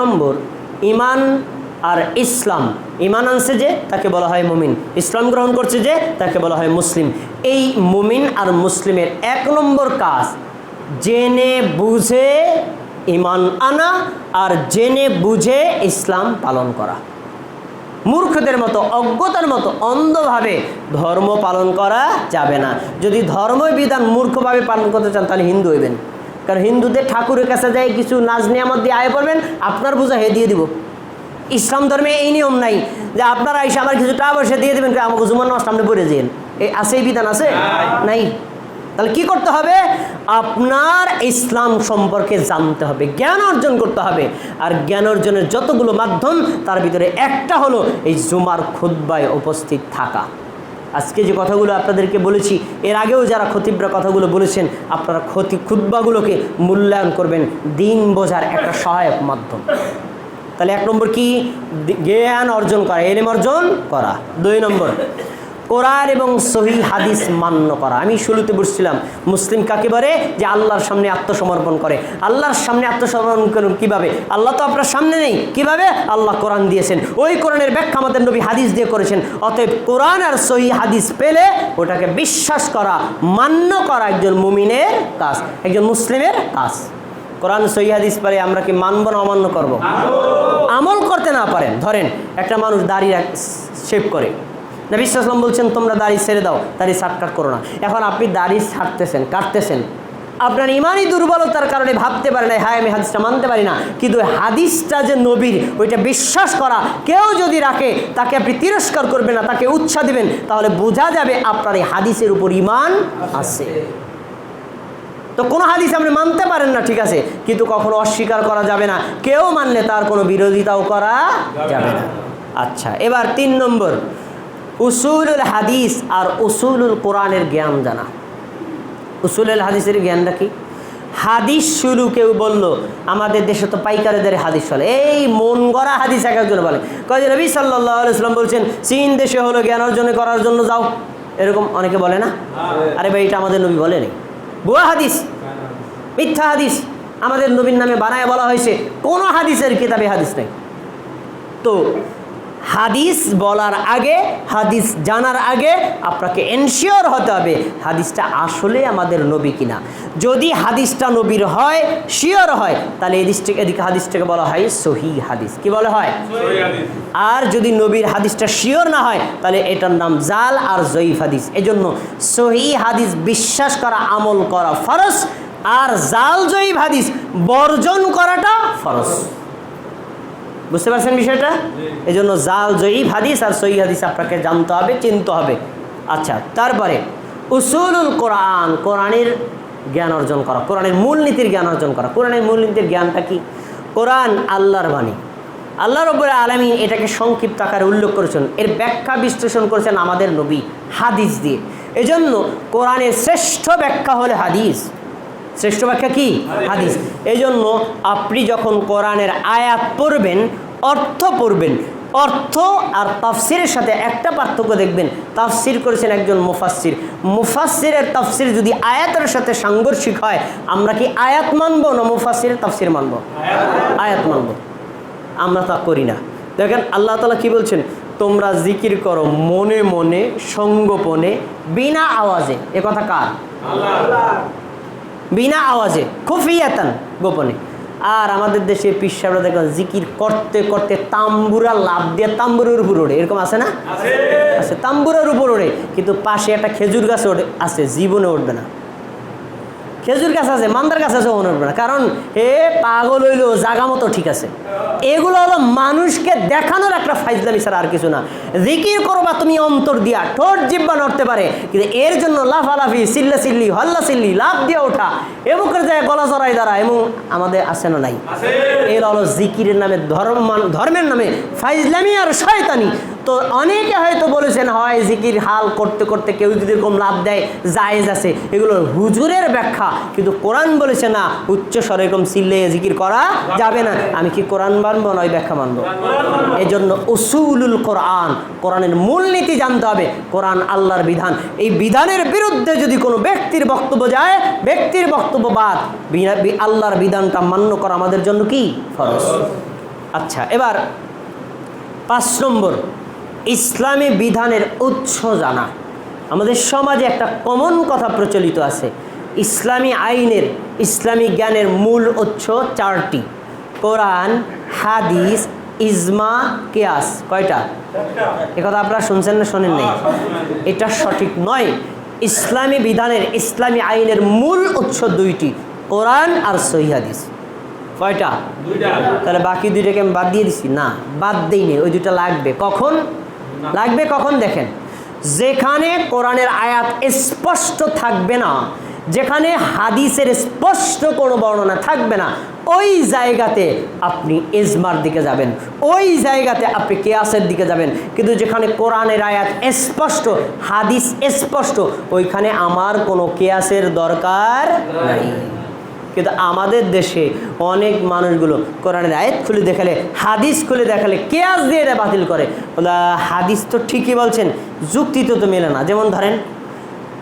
নম্বর ইমান আর ইসলাম। ইমান আনছে যে, তাকে বলা হয় মুমিন। ইসলাম গ্রহণ করছে যে, তাকে বলা হয় মুসলিম। এই মুমিন আর মুসলিমের এক নম্বর কাজ, জেনে বুঝে ইমান আনা আর জেনে বুঝে ইসলাম পালন করা। মূর্খদের মতো, অজ্ঞতার মতো, অন্ধভাবে ধর্ম পালন করা যাবে না। যদি ধর্ম বিধান মূর্খভাবে পালন করতে চান, তাহলে হিন্দু হইবেন। কারণ হিন্দুদের ঠাকুরের কাছে যায় কিছু নাজ নিয়ামত দিয়ে আয় পড়বেন আপনার বোঝা হে দিয়ে দিব। ইসলাম ধর্মে এই নিয়ম নাই যে আপনারা এসে আমার কিছু টাকা পয়সা দিয়ে দেবেন আমাকে জুমার নামাজ সামনে পড়ে যেন এই আছে এই বিধান আছে? নাই। তাহলে কি করতে হবে? আপনার ইসলাম সম্পর্কে জানতে হবে জ্ঞান অর্জন করতে হবে। আর জ্ঞান অর্জনের যতগুলো মাধ্যম তার ভিতরে একটা হলো এই জুমার খুদ্বায় উপস্থিত থাকা। আজকে যে কথাগুলো আপনাদেরকে বলেছি, এর আগেও যারা খতিবরা কথাগুলো বলেছেন, আপনারা ক্ষতি ক্ষুদ্বাগুলোকে মূল্যায়ন করবেন দিন বোঝার একটা সহায়ক মাধ্যম। তাহলে এক নম্বর কি? জ্ঞান অর্জন করা, এলেম অর্জন করা। দুই নম্বর কোরআন এবং সহি হাদিস মান্য করা। আমি শুরুতে বুঝছিলাম, মুসলিম কাকে বলে? যে আল্লাহর সামনে আত্মসমর্পণ করে। আল্লাহর সামনে আত্মসমর্পণ করুন কীভাবে? আল্লাহ তো আপনার সামনে নেই। কীভাবে? আল্লাহ কোরআন দিয়েছেন। ওই কোরআনের ব্যাখ্যা আমাদের নবী হাদিস দিয়ে করেছেন। অতএব কোরআন আর সহি হাদিস পেলে ওটাকে বিশ্বাস করা, মান্য করা একজন মুমিনের কাজ, একজন মুসলিমের কাজ। কোরআন সহি হাদিস পারে আমরা কি মানব না অমান্য করব? আমল করতে না পারেন। ধরেন, একটা মানুষ দাড়ি শেভ করে। নবী ইসলাম বলছেন, তোমরা দাড়ি ছেড়ে দাও, দাড়ি সাটকাট করো না। এখন আপনি দাড়ি ছাড়তেছেন কাটতেছেন। আপনার ইমানই দুর্বলতার কারণে ভাবতে পারে না হ্যাঁ আমি হাদিসটা মানতে পারি না। কিন্তু হাদিসটা যে নবীর, ওইটা বিশ্বাস করা কেউ যদি রাখে, তাকে আপনি তিরস্কার করবেন না, তাকে উৎসাহ দিবেন, তাহলে বোঝা যাবে আপনার এই হাদিসের উপর ইমান আছে। তো কোনো হাদিস আপনি মানতে পারেন না, ঠিক আছে, কিন্তু কখনো অস্বীকার করা যাবে না। কেউ মানলে তার কোনো বিরোধিতাও করা যাবে না। আচ্ছা এবার তিন নম্বর। উসুলুল হাদিস আর উসুলুল কোরআনের জ্ঞান জানা। উসুলুল হাদিসের জ্ঞানটা কি? হাদিস শুরু কেউ বলল, আমাদের দেশে তো পাইকারেদের হাদিস চলে। এই মন গড়া হাদিস এক একজন বলে। কয় রবি আলাইসলাম বলছেন, চীন দেশে হলো জ্ঞান অর্জন করার জন্য যাও। এরকম অনেকে বলে না? আরে ভাই, এটা আমাদের নবী বলেনি ভুয়া হাদিস, মিথ্যা হাদিস, আমাদের নবীর নামে বানায় বলা হয়েছে, কোনো হাদিসের কিতাবে হাদিস নেই। তো হাদিস বলার আগে হাদিস জানার আগে আপনাকে এনশিওর হতে হবে হাদিসটা আসলে আমাদের নবী কিনা। যদি হাদিসটা নবীর হয় শিওর হয় তাহলে এদিকটাকে এদিকে হাদিসটাকে বলা হয় সহি হাদিস। কি বলা হয়? আর যদি নবীর হাদিসটা শিওর না হয় তাহলে এটার নাম জাল আর জয়ীফ হাদিস। এজন্য সহি হাদিস বিশ্বাস করা আমল করা ফরজ আর জাল জয়ীফ হাদিস বর্জন করাটা ফরজ। বুঝতে পারছেন বিষয়টা? এই জন্য জাল, জয়ীফ হাদিস আর সহি হাদিস আপনাকে জানতে হবে, চিনতে হবে। আচ্ছা তারপরে, উসুলুল কোরআন, কোরআনের জ্ঞান অর্জন করা, কোরআনের মূলনীতির জ্ঞান অর্জন করা। কোরআনের মূলনীতির জ্ঞানটা কি? কোরআন আল্লাহর বাণী। আল্লাহ রব্বুল আলমী এটাকে সংক্ষিপ্ত আকারে উল্লেখ করেছেন। এর ব্যাখ্যা বিশ্লেষণ করেছেন আমাদের নবী, হাদিস দিয়ে। এজন্য কোরআনের শ্রেষ্ঠ ব্যাখ্যা হলে হাদিস। শ্রেষ্ঠ ব্যাখ্যা কি? হাদিস। এই জন্য আপনি যখন কোরআনের আয়াত পড়বেন, অর্থ পড়বেন, অর্থ আর তাফসিরের সাথে একটা পার্থক্য দেখবেন। তাফসির করেছেন একজন মুফাসসির। মুফাসসিরের তাফসির যদি আয়াতের সাথে সাংঘর্ষিক হয়, আমরা কি আয়াত মানব না মুফাসসিরের তাফসির মানব? আয়াত মানব। আমরা তা করি না। দেখেন, আল্লাহ তালা কি বলছেন? তোমরা জিকির করো মনে মনে, সঙ্গোপনে, বিনা আওয়াজে। এ কথা কার? বিনা আওয়াজে খুফিয়াতান গোপনে। আর আমাদের দেশে পিসাবরা দেখো জিকির করতে করতে তাম্বুরা লাভ দিয়ে তাম্বুরের উপর ওড়ে। এরকম আছে না? আছে। তাম্বুরের উপর ওড়ে। কিন্তু পাশে একটা খেজুর গাছ ওড়ে আছে জীবনে উঠবে না। খেজুর গাছ আছে মান্দার গাছ আছে মনে উঠবে না কারণ এ পাগল হইল জাগা মতো ঠিক আছে। এগুলো হলো মানুষকে দেখানোর একটা ফাইজলামি ছাড়া আর কিছু না। জিকির করবা তুমি অন্তর দিয়া ঠোঁট জিব্বা নড়তে পারে কিন্তু এর জন্য লাফালাফি সিল্লা সিল্লি হল্লা সিল্লি লাভ দিয়ে ওঠা এমুকের যায় গলা জড়াই দ্বারা এবং আমাদের আছে না নাই? এর হলো জিকিরের নামে ধর্ম ধর্মের নামে ফাইজলামি আর শয়তানি। তো অনেকে হয়তো বলেছেন, হয় জিকির হাল করতে করতে কেউ যদি এরকম লাভ দেয়, জায়েজ আছে। এগুলো হুজুরের ব্যাখ্যা, কিন্তু কোরআন বলেছে না, উচ্চ স্বরে এরকম সিল্লে জিকির করা যাবে না। আমি কি কোরআন মানবো নয় ব্যাখ্যা মানবো? জন্য উসুলুল কোরআন, কোরআনের মূলনীতি জানতে হবে, কোরআন আল্লাহর বিধান। এই বিধানের বিরুদ্ধে যদি কোনো ব্যক্তির বক্তব্য যায়, ব্যক্তির বক্তব্য বাদ আল্লাহর বিধানটা মান্য করা আমাদের জন্য কি? ফরজ। আচ্ছা এবার পাঁচ নম্বর। ইসলামী বিধানের উৎস জানা। আমাদের সমাজে একটা কমন কথা প্রচলিত আছে। ইসলামী আইনের ইসলামী জ্ঞানের মূল উৎস চারটি। কোরআন হাদিস ইজমা কেয়াস। কয়টা? এ কথা আপনারা শুনছেন না শোনেন নাই? এটা সঠিক নয়। ইসলামী বিধানের ইসলামী আইনের মূল উৎস দুইটি কোরআন আর সহি হাদিস। কয়টা? তাহলে বাকি দুইটাকে আমি বাদ দিয়ে দিছি? না বাদ দিইনি। ওই দুইটা লাগবে। কখন? লাগবে কখন দেখেন? যেখানে কোরআনের আয়াত স্পষ্ট থাকবে না, যেখানে হাদিসের স্পষ্ট কোনো বর্ণনা থাকবে না, ওই জায়গাতে আপনি ইজমার দিকে যাবেন। ওই জায়গাতে আপনি কেয়াসের দিকে যাবেন। কিন্তু যেখানে কোরআনের আয়াত স্পষ্ট, হাদিস স্পষ্ট, ওইখানে আমার কোনো কেয়াসের দরকার নাই। কিন্তু আমাদের দেশে অনেক মানুষগুলো কোরআনের আয়াত খুলে দেখালে, হাদিস খুলে দেখালে, কেয়াস দিয়ে এটা বাতিল করে। হাদিস তো ঠিকই বলছেন, যুক্তি তো তো মেলে না। যেমন ধরেন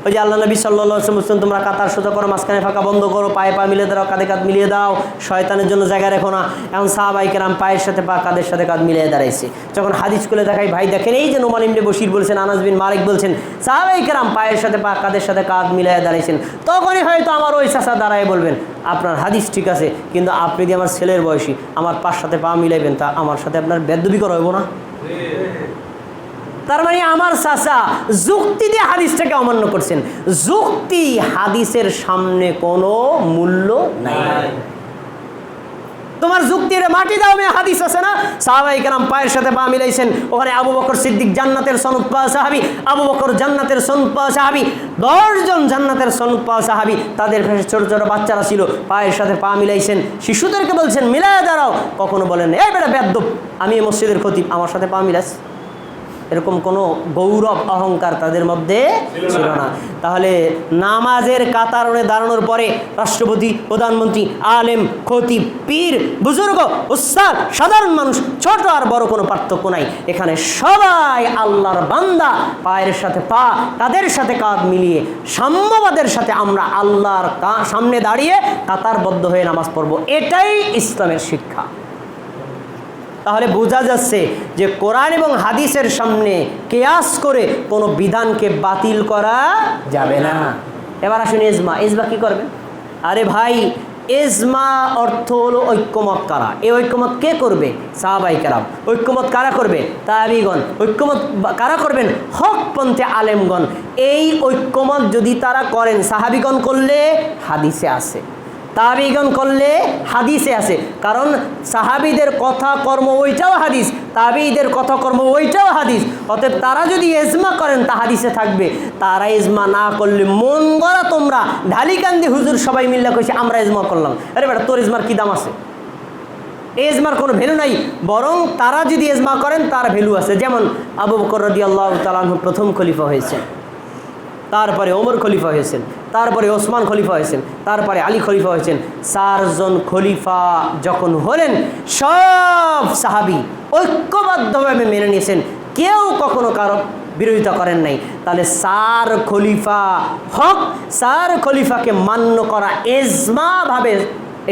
ওই যে আল্লাহ নবী সাল্লাহ বলছেন তোমরা কাতার সোজা করো, মাঝখানে ফাঁকা বন্ধ করো, পায়ে পা মিলিয়ে দাও, কাঁধে কাঁধ মিলিয়ে দাও, শয়তানের জন্য জায়গা রেখো না। এখন সাহাবাই কেরাম পায়ের সাথে পা, কাঁধের সাথে কাঁধ মিলিয়ে দাঁড়াইছে। যখন হাদিস খুলে দেখাই ভাই দেখেন এই যে নোমান ইমনে বশির বলছেন, আনাস বিন মালিক বলছেন, সাহাবাই কেরাম পায়ের সাথে পা, কাঁধের সাথে কাঁধ মিলিয়ে দাঁড়াইছেন। তখনই হয়তো আমার ওই চাষা দাঁড়ায় বলবেন, আপনার হাদিস ঠিক আছে, কিন্তু আপনি যদি আমার ছেলের বয়সী, আমার পার সাথে পা মিলাইবেন, তা আমার সাথে আপনার বেদবি করা হইব না? তার মানে আমার চাচা যুক্তি দিয়ে হাদিসটাকে অমান্য করছেন। যুক্তি হাদিসের সামনে কোনো মূল্য নাই। তোমার যুক্তির মাটি দাও মেয়ে, হাদিস আছে না? সাহাবাই কেরাম পায়ের সাথে পা মিলাইছেন। ওখানে আবু বকর সিদ্দিক জান্নাতের সনদ পাওয়া সাহাবি, আবু বকর জান্নাতের সনদ পাওয়া সাহাবি, দশজন জান্নাতের সনদ পাওয়া সাহাবি, তাদের পাশে ছোট ছোট বাচ্চারা ছিল, পায়ের সাথে পা মিলাইছেন। শিশুদেরকে বলছেন, মিলায় দাঁড়াও। কখনো বলেন এই বেটা বেদ্যপ আমি মসজিদের খতিব, আমার সাথে পা মিলাস। এরকম কোনো গৌরব, অহংকার তাদের মধ্যে ছিল না। তাহলে নামাজের কাতারণে দাঁড়ানোর পরে রাষ্ট্রপতি, প্রধানমন্ত্রী, আলেম, খতিব, পীর, বুজুর্গ, উস্তাদ, সাধারণ মানুষ, ছোট আর বড় কোনো পার্থক্য নাই। এখানে সবাই আল্লাহর বান্দা। পায়ের সাথে পা, তাদের সাথে কাঁধ মিলিয়ে সাম্যবাদের সাথে আমরা আল্লাহর সামনে দাঁড়িয়ে কাতারবদ্ধ হয়ে নামাজ পড়ব। এটাই ইসলামের শিক্ষা। তাহলে বোঝা যাচ্ছে যে কোরআন এবং হাদিসের সামনে কেয়াস করে কোনো বিধানকে বাতিল করা যাবে না। এবার আসুন এজমা। এজমা কি করবে আরে ভাই, এজমা অর্থ হলো ঐক্যমত কারা? এই ঐক্যমত কে করবে? সাহাবাই কারাম। ঐক্যমত কারা করবে? তাবিগণ ঐক্যমত কারা করবেন? হকপন্থে আলেমগণ। এই ঐক্যমত যদি তারা করেন, সাহাবিগণ করলে হাদিসে আছে। তাবিগণ করলে হাদিসে আছে। কারণ সাহাবিদের কথা কর্ম ওইটাও হাদিস, তাবিদের কথা কর্ম ওইটাও হাদিস। অতএব তারা যদি এজমা করেন, তা হাদিসে থাকবে। তারা এজমা না করলে মন গড়া তোমরা। ঢালিকান্দি হুজুর সবাই মিল্লা কইছে, আমরা এজমা করলাম। আরে বেটা, তোর এজমার কী দাম আছে? এজমার কোনো ভ্যালু নাই। বরং তারা যদি এজমা করেন, তার ভ্যালু আছে। যেমন আবু বকর রদি আল্লাহ তালাহ প্রথম খলিফা হয়েছে তারপরে ওমর খলিফা হয়েছেন, তারপরে ওসমান খলিফা হয়েছেন, তারপরে আলী খলিফা হয়েছেন। চারজন খলিফা যখন হলেন, সব সাহাবি ঐক্যবদ্ধভাবে মেনে নিয়েছেন। কেউ কখনো কারও বিরোধিতা করেন নাই। তাহলে সার খলিফা হক সার খলিফাকে মান্য করা এজমাভাবে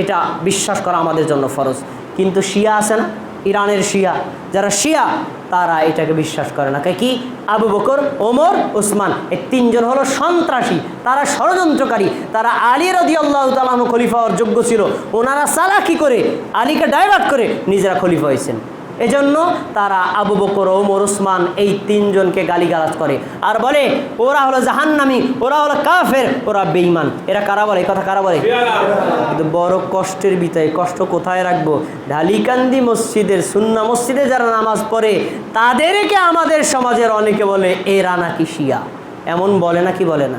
এটা বিশ্বাস করা আমাদের জন্য ফরজ। কিন্তু শিয়া আছে না? ইরানের শিয়া। যারা শিয়া, তারা এটাকে বিশ্বাস করে না। কে কি? আবু বকর, ওমর, উসমান, এই তিনজন হলো সন্ত্রাসী। তারা ষড়যন্ত্রকারী। তারা আলী রদি আল্লাহ তালাম খলিফা হওয়ার যোগ্য ছিল। ওনারা চালাকি করে, আলীকে ডাইভার্ট করে নিজেরা খলিফা হয়েছেন। এজন্য তারা আবু বকর ওমর ওসমান এই তিনজনকে গালিগালাজ করে। আর বলে, ওরা হলো জাহান্নামি, ওরা হলো কাফের, ওরা বেঈমান। এরা কারা বলে? কথা কারা বলে? কিন্তু বড় কষ্টের বিতায় কষ্ট কোথায় রাখব? ঢালিকান্দি মসজিদের, সুন্না মসজিদে যারা নামাজ পড়ে, তাদেরকে আমাদের সমাজের অনেকে বলে, এরা নাকি শিয়া? এমন বলে নাকি বলে না?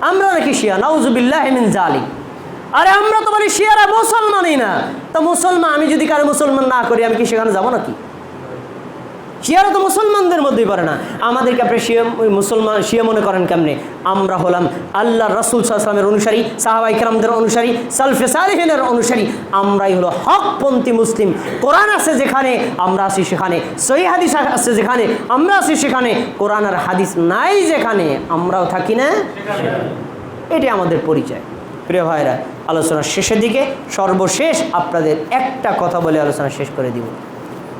আমরা নাকি শিয়া, নাউজুবিল্লাহ মিন জালিক আরে আমরা তো বলি শিয়ারা মুসলমানই না। তো মুসলমান, আমি যদি কারও মুসলমান না করি, আমি কি সেখানে যাব নাকি? শিয়ারা তো মুসলমানদের মধ্যেই পড়ে না। আমাদেরকে আপনি শিয়া মুসলমান, শিয়া মনে করেন কেমনে? আমরা হলাম আল্লাহ রসুল সাল্লামের অনুসারী সাহাবাই কালামদের অনুসারী, সালফে সালেহিনের অনুসারী। আমরাই হলো হকপন্থী মুসলিম। কোরআন আছে যেখানে, আমরা আছি সেখানে। সহি হাদিস আছে যেখানে, আমরা আছি সেখানে। কোরআন আর হাদিস নাই যেখানে, আমরাও থাকি না এটি আমাদের পরিচয়। প্রিয় ভাইরা, আলোচনার শেষের দিকে সর্বশেষ আপনাদের একটা কথা বলে আলোচনা শেষ করে দিব।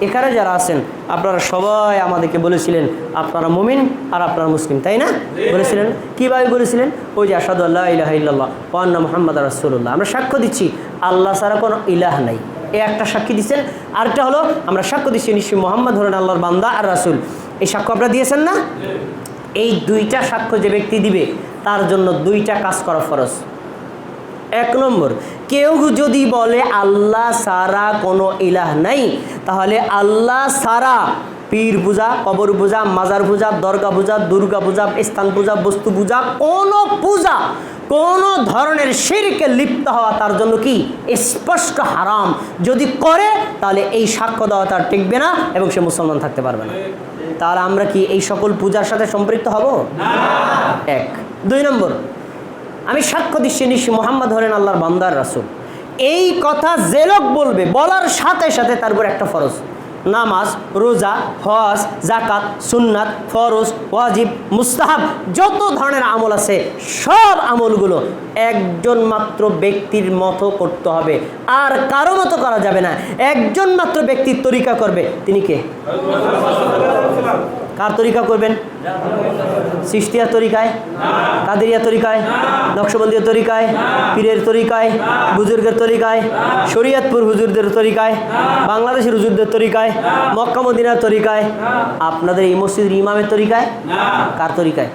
এখানে যারা আছেন, আপনারা সবাই আমাদেরকে বলেছিলেন, আপনারা মুমিন আর আপনারা মুসলিম, তাই না? বলেছিলেন? কীভাবে বলেছিলেন? ওই যে আসাদুল্লাহ ইলাহ ইল্লাল্লাহ ওয়ান্না মোহাম্মদ রাসুল্লাহ আমরা সাক্ষ্য দিচ্ছি, আল্লাহ ছাড়া কোনো ইলাহ নাই। এ একটা সাক্ষী দিচ্ছেন, আরেকটা হলো, আমরা সাক্ষ্য দিচ্ছি নিশ্চয়ই মোহাম্মদ হলেন আল্লাহর বান্দা আর রাসুল। এই সাক্ষ্য আপনারা দিয়েছেন না? এই দুইটা সাক্ষ্য যে ব্যক্তি দিবে, তার জন্য দুইটা কাজ করা ফরজ। এক নম্বর কেউ যদি বলে আল্লাহ সারা কোনো ইলাহ নাই তাহলে আল্লাহ সারা পীর পূজা কবর পূজা মাজার পূজা দর্গা পূজা দুর্গা পূজা স্থান পূজা বস্তু পূজা কোনো পূজা কোনো ধরনের শিরকে লিপ্ত হওয়া তার জন্য কি স্পষ্ট হারাম। যদি করে তাহলে এই সাক্ষ্য দেওয়া তার টিকবে না এবং সে মুসলমান থাকতে পারবে না। তাহলে আমরা কি এই সকল পূজার সাথে সম্পৃক্ত হব? এক। দুই নম্বর আমি সাক্ষ্য দিচ্ছি নিশ্চি মোহাম্মদ হলেন আল্লাহর বান্দার রাসুল। এই কথা যে লোক বলবে, বলার সাথে সাথে তার তারপর একটা ফরজ। নামাজ, রোজা, হজ জাকাত সুন্নাত, ফরজ, ওয়াজিব, মুস্তাহাব, যত ধরনের আমল আছে, সব আমলগুলো একজন মাত্র ব্যক্তির মতো করতে হবে। আর কারও মতো করা যাবে না। একজন মাত্র ব্যক্তির তরিকা করবে, তিনি কে? কার তরিকা করবেন? সৃষ্টিয়ার তরিকায়? কাদেরিয়া তরিকায়? নকশবন্দিয়া তরিকায়? পীরের তরিকায়? বুজুর্গের তরিকায়? শরিয়াতপুর হুজুরদের তরিকায়? বাংলাদেশের হুজুরদের তরিকায়? মক্কা মদিনার তরিকায়? আপনাদের এই মসজিদের ইমামের তরিকায়? কার তরিকায়?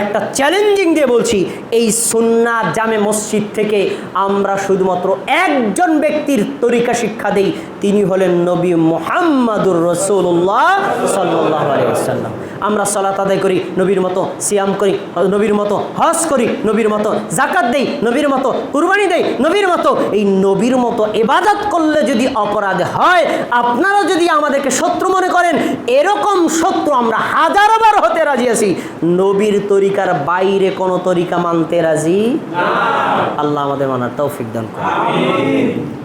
একটা চ্যালেঞ্জিং দিয়ে বলছি, এই সুন্না জামে মসজিদ থেকে আমরা শুধুমাত্র একজন ব্যক্তির তরিকা শিক্ষা দেই, তিনি হলেন নবী মোহাম্মদুর রসুল্লাহ সাল্লাহ আলিয়াল্লাম আমরা সালাত আদায় করি, নবীর মতো সিয়াম করি, নবীর মতো হজ করি, নবীর মতো জাকাত দেই, নবীর মতো কুরবানি দেই, নবীর মতো। এই নবীর মতো এবাদত করলে যদি অপরাধ হয়, আপনারা যদি আমাদেরকে শত্রু মনে করেন, এরকম শত্রু আমরা হাজারবার হতে রাজি আছি। নবীর তরিকার বাইরে কোনো তরিকা মানতে রাজি আল্লাহ আমাদের মানার তৌফিক দান করুন।